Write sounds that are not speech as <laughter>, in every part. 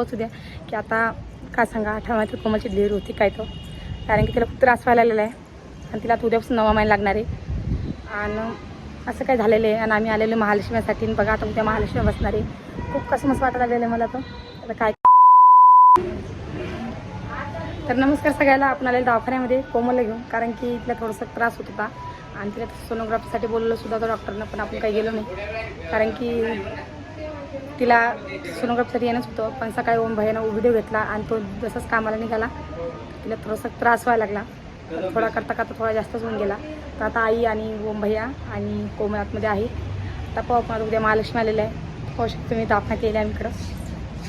पोचू द्या की आता काय सांगा आठव्या महिन्यात कोमलची डिलिव्हरी होती काय तो. कारण की तिला खूप त्रास व्हायला आलेला आहे. आणि तिला आता उद्यापासून नवा महिना लागणार आहे. आणि असं काय झालेलं आहे. आणि आम्ही आलेलो महालक्ष्मीसाठी. बघा आता उद्या महालक्ष्मी बसणार आहे. खूप कसं मस्त वाटत आलेलं आहे मला तो. आता काय तर नमस्कार सगळ्याला. आपण आलेलं दवाखान्यामध्ये कोमलला घेऊन. कारण की तिला थोडासा त्रास होत होता. आणि तिला सोनोग्राफीसाठी बोललो सुद्धा तो डॉक्टरनं पण आपण काही गेलो नाही. कारण की तिला सोनोग्राफीसाठी येणंच होतं पण सकाळी ओम भैयानं व्हिडिओ घेतला आणि तो जसंच कामाला निघाला तिला थोडासा त्रास व्हायला लागला. थोडा करता करता थोडा जास्तच होऊन गेला. तर आता आई आणि ओम भैया आणि कोमल आतमध्ये आहे. आता पाहू आपण उद्या महालक्ष्मी आलेलं आहे. पाहू शकतो मी दाफना केली आहे इकडं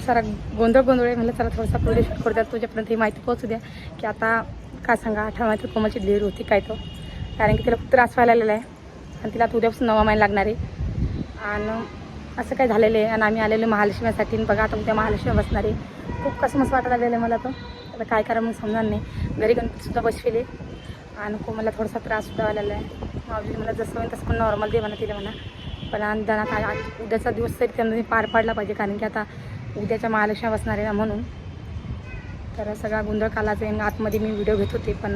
सारा गोंधळ गोंधळ आहे. म्हणलं चला थोडासा व्हिडिओ शूट करू द्या तुझ्यापर्यंत ही माहिती पोहोचू द्या. की आता काय सांगा? आठव्या महिन्यात कोमलची डिलिव्हरी होती काय तो. कारण की तिला खूप त्रास व्हायला लागलेला आहे. आणि तिला आता उद्यापासून नवा महिना लागणार आहे. आणि असं काय झालेलं आहे. आणि आम्ही आलेलो महालक्ष्मीसाठी. बघा आता उद्या महालक्ष्मी बसणार आहे. खूप कसं मस्त वाटत आलेलं आहे मला तो आता काय करा मग समजणार नाही. घरी गणपतीसुद्धा बसविले. आणि मला थोडासा त्राससुद्धा आलेला आहे माऊली मला जसं होईल तसं पण नॉर्मल दे म्हणा तिला म्हणा पण अंदाना काय उद्याचा दिवस तरी त्यांना पार पाडला पाहिजे. कारण की आता उद्याच्या महालक्ष्मी बसणार आहे ना म्हणून. तर सगळा गोंधळ कालाचा आहे. आतमध्ये मी व्हिडिओ घेत होते पण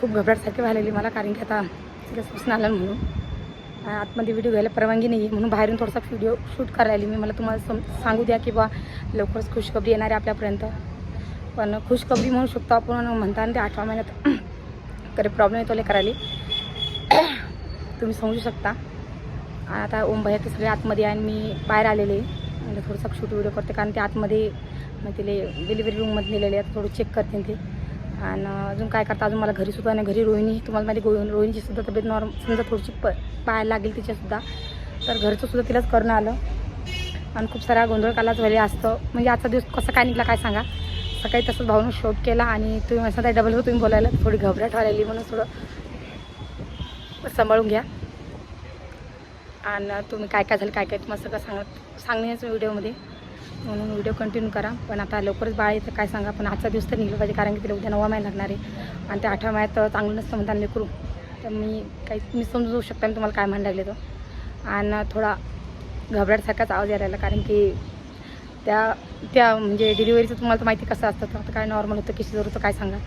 खूप घबराटसारखी व्हायलेली मला. कारण की आता तिला सूचना आलं म्हणून. आतमध्ये व्हिडिओ घ्यायला परवानगी नाही आहे म्हणून बाहेरून थोडासा व्हिडिओ शूट करायला आली. मी मला तुम्हाला सम सांगू द्या की बा लवकरच खुशखबरी येणार आहे आपल्यापर्यंत. पण खुशखबरी म्हणू शकतो आपण. म्हणताना ते आठव्या महिन्यात <clears throat> करे प्रॉब्लेम येतो ले करायला. <clears throat> तुम्ही समजू शकता. आता ओम भैया ते सगळे आतमध्ये आहे आणि मी बाहेर आलेले थोडंसं म्हणजे शूट व्हिडिओ करते. कारण ते आतमध्ये मग तिले डिलिव्हरी रूममध्ये नेलेले आहेत थोडं चेक करते ते. आणि अजून काय करता? अजून मला घरी सुद्धा नाही. घरी रोहिणी तुम्हाला माहिती गो रोहिणीची सुद्धा तब्येत नॉर्म समजा थोडीशी प पाहायला लागेल तिच्यासुद्धा तर घरचं सुद्धा तिलाच करणं आलं. आणि खूप सारा गोंधळ कालाच व्हायला असतं. म्हणजे आजचा दिवस कसा काय निघला काय सांगा? सकाळी तसंच भाऊनं शोध केला आणि तुम्ही असं काही डबल तुम्ही बोलायला थोडी घबराट व्हायला म्हणून थोडं सांभाळून घ्या. आणि तुम्ही काय काय झालं काय काय? तुम्हाला सगळं सांगत सांगण्याचं व्हिडिओमध्ये म्हणून व्हिडिओ कंटिन्यू करा. पण आता लवकरच बाळ येतं काय सांगा? पण आजचा दिवस तर निघलं पाहिजे कारण की तिला उद्या नवा महिना लागणार आहे. आणि त्या आठव्या महिन्यात चांगलं नसतं म्हणता लेकरू तर मी काही मी समजू शकता मी तुम्हाला काय म्हणायला लागले तो. आणि थोडा घबराटसारखाच आवाज यायला लागला कारण की त्या त्या म्हणजे डिलिव्हरीचं तुम्हाला तर माहिती कसं असतं तर आता काय नॉर्मल होतं की जर होतं काय सांगा?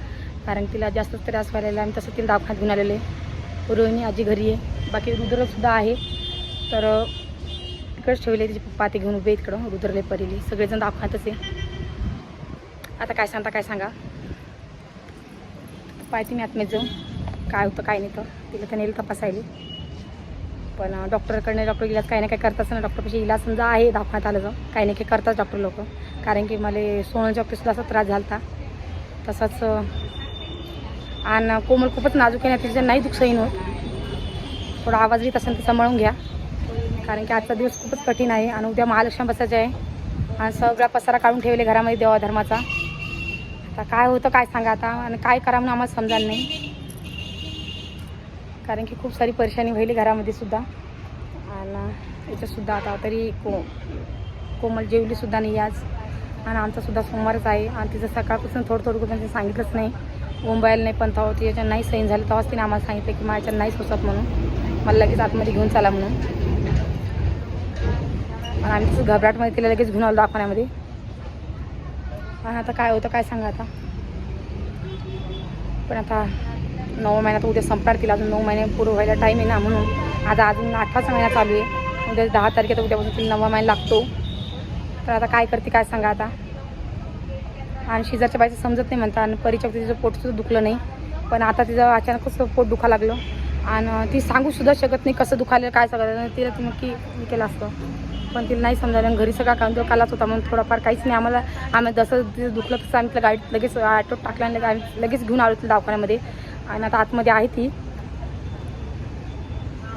कारण तिला जास्त त्रास व्हायला आणि तसं तिला दवाखान्यात घेऊन आलेले आहे. रोहिणी आजी घरी आहे. बाकी रुद्रसुद्धा आहे. तर इकडंच ठेवले तिचे पप्पा ते घेऊन उभे इकडं रुद्रले परिले. सगळेजण दवाखान्यातच आहे. आता काय सांगता काय सांगा? पाहते मी आतमध्ये जाऊन. काय होतं काय नाही तर. तिला तर नेलं तपासायला. पण डॉक्टरकडनं डॉक्टर इलाज काही ना काही करताच ना डॉक्टरपाशी इलाज समजा आहे दाखवण्यात आलं जाऊ काही ना काही करतात डॉक्टर लोक. कारण की मला सोनलच्या ऑफिसला असा त्रास झाला होता तसाच आणि कोमल खूपच नाजूक आहे ना तिचं नाही दुःख सहीन होत. थोडा आवाज येत असेल तसं मळून घ्या. कारण की आजचा दिवस खूपच कठीण आहे आणि उद्या महालक्ष्मी बसायचं आहे. आणि सगळा पसारा काढून ठेवले घरामध्ये देवा धर्माचा आता काय होतं काय सांगा आता? आणि काय करा म्हणून आम्हाला समजायला नाही. कारण की खूप सारी परेशानी व्हायली घरामध्ये सुद्धा. आणि याच्यातसुद्धा आता तरी को कोमल जेवलीसुद्धा नाही आज. आणि आमचासुद्धा सोमवारच आहे. आणि तिचं सकाळपासून थोडं थोडं करून म्हणजे सांगितलंच नाही. मुंबईला नाही पण तेव्हा तिच्या नाही सैन झालं. तेव्हाच तिने आम्हाला सांगितलं की माझ्या नाही सोसत म्हणून. मला लगेच आतमध्ये घेऊन चला म्हणून. आणि आम्ही तसं घबराटमध्ये तिला लगेच घेऊन आलो दवाखान्यामध्ये. आणि आता काय होतं काय सांगा आता. पण आता नऊ महिन्यात उद्या संपणार तिला अजून नऊ महिने पुरं व्हायला टाईम आहे ना म्हणून. आता अजून आठवाचा महिना चालू आहे. उद्या दहा तारखेला उद्यापासून तिला नवा महिना लागतो. तर आता काय करते काय सांगा आता. आणि शेजारच्या बाईचं समजत नाही म्हणता आणि परीच्या तिचं पोटसुद्धा दुखलं नाही. पण आता तिचं अचानकच पोट दुखा लागलं. आणि ती सांगूसुद्धा शकत नाही कसं दुखायला काय सगळं तिला तुम्ही नक्की केलं असतं. पण तिला नाही समजायला. आणि घरी सगळा कांदो कालाच होता म्हणून थोडाफार काहीच नाही. आम्हाला आम्ही जसं तिचं दुखलं तसं आम्ही तिला गाडीत लगेच ऑटोत टाकलं आणि आम्ही लगेच घेऊन आलो तिला दवाखान्यामध्ये. आणि आता आतमध्ये आहे ती.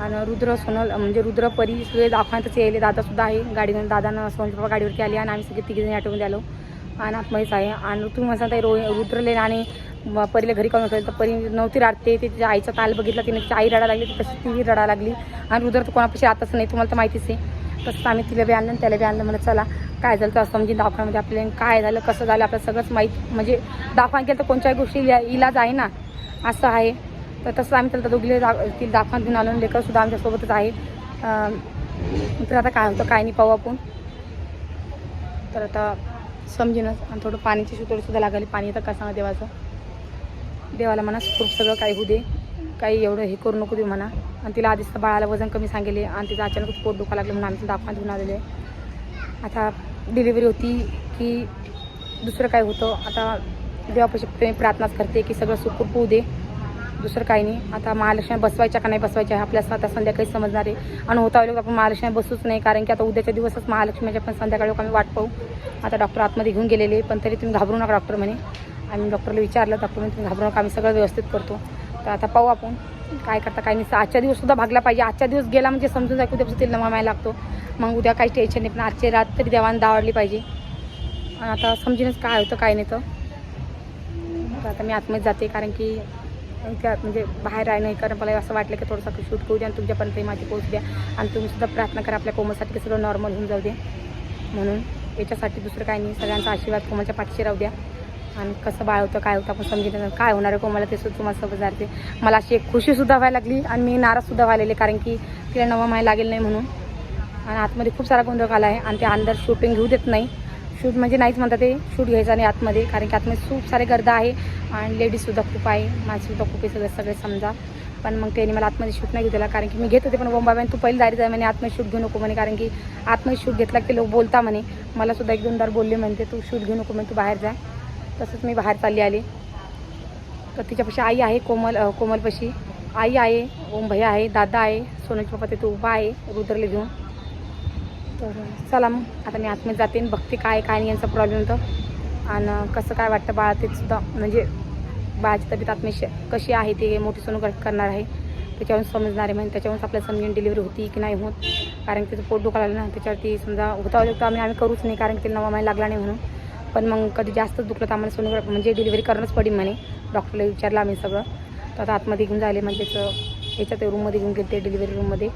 आणि रुद्र सोनल म्हणजे रुद्र परी सगळे दवाखान्यातच यायले. दादासुद्धा आहे गाडी घेऊन दादानं सोनल पप्पा गाडीवरती आली आणि आम्ही सगळे तिघीजणी ऑटोमध्ये आलो. आणि आतमध्येच आहे. आणि तुम्ही म्हणता रो रुद्रले आणि परीला घरी काढून तर परी नव्हती राहते ते तिच्या आईचा ताल बघितला. तिने तिची आई रडा लागली. तर तशी ती रडा लागली. आणि रुद्र तर कोणापाशी आताच नाही. तुम्हाला तर माहितीच आहे. तसं आम्ही तिला बी आणलं त्याला बी आणलं. मला चला काय झालं तर समजी दवाखान्यामध्ये आपल्याला काय झालं कसं झालं आपल्याला सगळंच माहीत. म्हणजे दवाखान्यात केलं तर कोणत्याही गोष्टी इला- इलाज आहे ना असं आहे. तर तसं आम्ही त्याला दोघीला दा ती दाखवान घेऊन आलो आणि लेकरसुद्धा आमच्यासोबतच आहे. तर आता काय होतं काय नाही पाहू आपण. तर आता समजेनच आणि थोडं पाण्याची सुद्धा लागली पाणी तर का सांगा देवाचं? देवाला म्हणा खूप सगळं काही होऊ दे. काही एवढं हे करू नको देऊ म्हणा. आणि तिला आधीच तर बाळाला वजन कमी सांगेले आणि तिचं अचानक पोट दुखा लागलं म्हणून आम्ही दाखवा घेऊन आलेले आता डिलिव्हरी होती की दुसरं काय होतं? आता देवापाशी प्रार्थनाच करते की सगळं सुखरूप होऊ दे. दुसरं काही नाही. आता महालक्ष्मी बसवायच्या का नाही बसवायच्या हे आपल्याला आता संध्याकाळी समजणार आहे. आणि होता लोक आपण महालक्ष्मी बसूच नाही. कारण की आता उद्याच्या दिवसच महालक्ष्मीच्या पण संध्याकाळी लोक आम्ही वाट पाहू. आता डॉक्टर आतमध्ये घेऊन गेलेले पण तरी तुम्ही घाबरू नका डॉक्टर म्हणे. आम्ही डॉक्टरला विचारलं डॉक्टर म्हणे तुम्ही घाबरू नका आम्ही सगळं व्यवस्थित करतो. तर आता पाहू आपण. काय करता काय नाही. आजच्या दिवस सुद्धा भागला पाहिजे. आजच्या दिवस गेला म्हणजे समजून जाय उद्यापासून तेल नवा लागतो. मग उद्या काही टेन्शन नाही. पण आजची रात तरी देवानं दावडली पाहिजे. आणि आता समजेनच काय होतं काय नाही तर. आता मी आतमध्ये जाते कारण की म्हणजे बाहेर आहे नाही कारण मला असं वाटलं की थोडंसं शूट करू द्या आणि तुमच्यापर्यंत ही पोहोचू द्या. आणि तुम्हीसुद्धा प्रार्थना करा आपल्या कोमलसाठी की सगळं नॉर्मल होऊन जाऊ दे. म्हणून याच्यासाठी दुसरं काही नाही. सगळ्यांचा आशीर्वाद कोमलच्या पाठीशी राहू द्या. आणि कसं बाळ होतं काय होतं आपण समजून काय होणार आहे कोमला ते सुद्धा तुम्हाला ते मला अशी एक खुशीसुद्धा व्हायला लागली आणि मी नाराजसुद्धा व्हायलेले कारण की तिला नवा माय लागेल नाही म्हणून. आणि आतमध्ये खूप सारा गोंधळ आला आहे आणि ते अंदर शूटिंग घेऊ देत नाही. शूट म्हणजे नाहीच म्हणतात ते शूट घ्यायचं नाही आतमध्ये कारण की आतमध्ये खूप सारे गर्दा आहे आणि लेडीजसुद्धा खूप आहे. माणसंसुद्धा खूप आहे सगळे सगळे समजा. पण मग त्यांनी मला आतमध्ये शूट नाही घेतला दिला कारण की मी घेत होते पण बोंबाबाई तू पहिली दारी जाय म्हणे आतमध्ये शूट घेऊ नको म्हणे कारण की आतमध्ये शूट घेतला की लोक बोलता म्हणे. मला सुद्धा एक दोनदार बोलले म्हणते तू शूट घेऊ नको म्हणे तू बाहेर जा. तसंच मी बाहेर चालली आले. तर तिच्यापाशी आई आहे कोमल कोमलपाशी. आई आहे ओम भैया आहे दादा आहे सोनूचे पप्पा तिथे उभा आहे रुद्रले घेऊन. तर चला मग आता मी आतमध्ये जाते आणि बघते काय काय नाही यांचा प्रॉब्लेम होतं आणि कसं काय वाटतं बाळा ते सुद्धा म्हणजे बाळाची तब्येत आतमध्ये कशी आहे ते मोठी सोनू करणार आहे. त्याच्यावरून समजणार आहे म्हणजे त्याच्यावरून आपल्याला समजून डिलिव्हरी होती की नाही होत. कारण की त्याचं पोट दुखायला ना त्याच्यावरती समजा होता होता आम्ही आम्ही करूच नाही कारण की नवा महिना लागला नाही म्हणून. पण मग कधी जास्त दुखलं तर आम्हाला सोनोग्राफी म्हणजे डिलिव्हरी करणंच पडेल म्हणे. डॉक्टरला विचारलं आम्ही सगळं. तर आता आतमध्ये घेऊन जायले म्हणजे त्याचं याच्यात रूममध्ये घेऊन गेले ते डिलिव्हरी रूममध्ये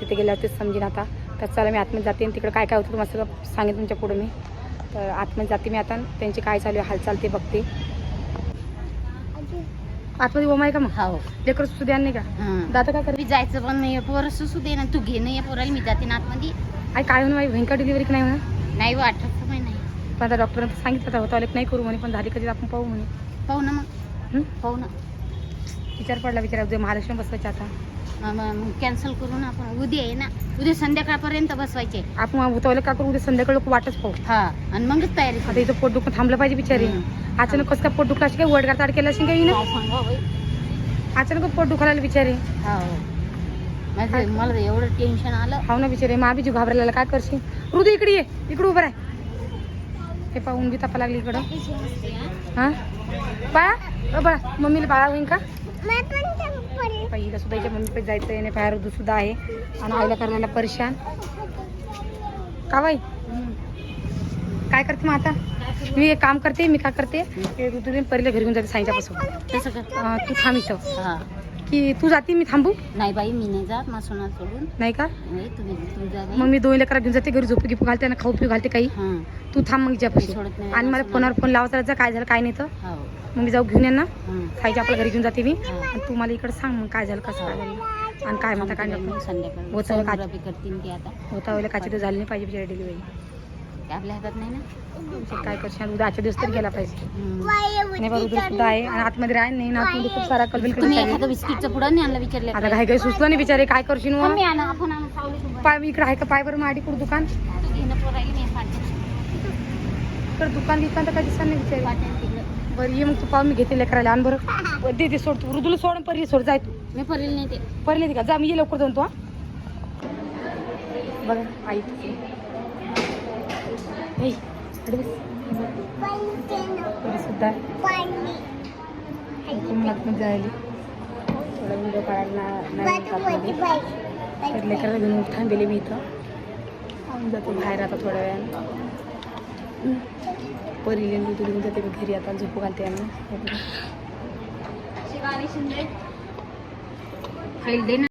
तिथे गेल्यावर तेच समजेन आता. तर चला मी आतमध्ये जाते आणि तिकडे काय काय होतं तुम्हाला सगळं सांगेन तुमच्यापुढे मी. तर आतमध्ये जाते मी आता त्यांची काय चालू आहे हालचाल ते बघते. आतमध्ये ओम आहे का मग? हो. लेकर सुद्धा द्या नाही का. दादा काय मी जायचं पण नाही पोरं सुसू दे ना. तू घे नाही पोराला. मी जाते ना आतमध्ये. आई काय म्हणून भयंकर डिलिव्हरी की नाही म्हणा नाही हो नाही पण आता डॉक्टरांनी सांगितलं तर होतं नाही करू म्हणे पण झाली कधी आपण पाहू म्हणे. पाहू ना मग. हं? पाहू ना. विचार पडला विचार उद्या महालक्ष्मी बसवायचे आता. कॅन्सल करू ना आपण. उद्या आहे ना. उद्या संध्याकाळपर्यंत बसवायचे. आपण उतवलं का करू? उद्या संध्याकाळी लोक वाटच पाहू. हा आणि मगच तयारी आता इथं पोट दुखून थांबलं पाहिजे बिचारी. हं. अचानक कसं काय पोट दुखला काय वडगार ताड केला असेल काही ना? अचानक पोट दुखायला बिचारी. हो. मला एवढं टेन्शन आलं. हाव ना बिचारी मा घाबरायला काय करशील? हृदय इकडे ये. इकडे उभं आहे हे पाहून बी तपा लागली इकडं. हा बाळा बाळा मम्मीला बाळा होईन का? पहिला सुद्धा हिच्या मम्मी जायचं आहे बाहेर ऋतू सुद्धा आहे. आणि आईला करायला परेशान. का बाई? काय करते मग आता? मी एक काम करते मी काय करते ऋतूने परीला घरी घेऊन जाते साईच्यापासून तू थांब इथं. हा. की तू जाते मी थांबू? नाही बाई मी नाही जात. माझं सोना सोडून. नाही का? नाही तुम्ही तुम्ही जा मग मी दोन लेकरा घेऊन जाते घरी झोपू गिपू घालते आणि खाऊ पिऊ घालते काही. हां. तू थांब मग सोडत नाही आणि मला फोनवर फोन लावायचा जा काय झालं काय नाही तर. हो. मग मी जाऊ घेऊन ये ना. हं. आपल्या घरी घेऊन जाते मी. हा. आणि तू मला इकडे सांग मग काय झालं कसं काय झालं. आणि काय म्हणता काय नको संध्याकाळी होतं का? सोनोग्राफी करतील की आता. होता वेळेला काची तर झाली नाही पाहिजे बिचारी डिलिव्हरी ते आपल्या हातात नाही ना? काय करशील? उद्या आजच्या दिवस तरी गेला पाहिजे. नाही उद्या सुद्धा आहे आणि आतमध्ये नाही ना आतमध्ये खूप सारा कलबिल तुम्ही एखादं बिस्किटचं पुढं नाही आणलं विचारले आता काही काही सुचलं नाही बिचारे काय करशील मग? मम्मी आणा आपण आणा सावली तू पाय इकडे आहे का? पाय बरं माडी कुठं दुकान? तू घेणं मी इकडे दुकान दुकान तर काही दिसत नाही बिचारी. तिकडं. बरं ये मग तू पाहून मी घेते लेकराला. आण बरं. <laughs> दे दे सोड तू. रुदूला सोड आणि परी सोड. जाय तू. मी परेल नाही ते पहिले का? जा मी ये लवकर जाऊन तू हा. बघा आई. सुद्धा. कुंभलात जायली? थोडा व्हिडिओ काढायला आतमध्ये. तर लेकराला घेऊन थांबेले मी इथं. जाते बाहेर आता थोड्या वेळानं. परी लिंबू घेऊन जाते मी घरी आता झोपू घालते आम्ही. दे ना.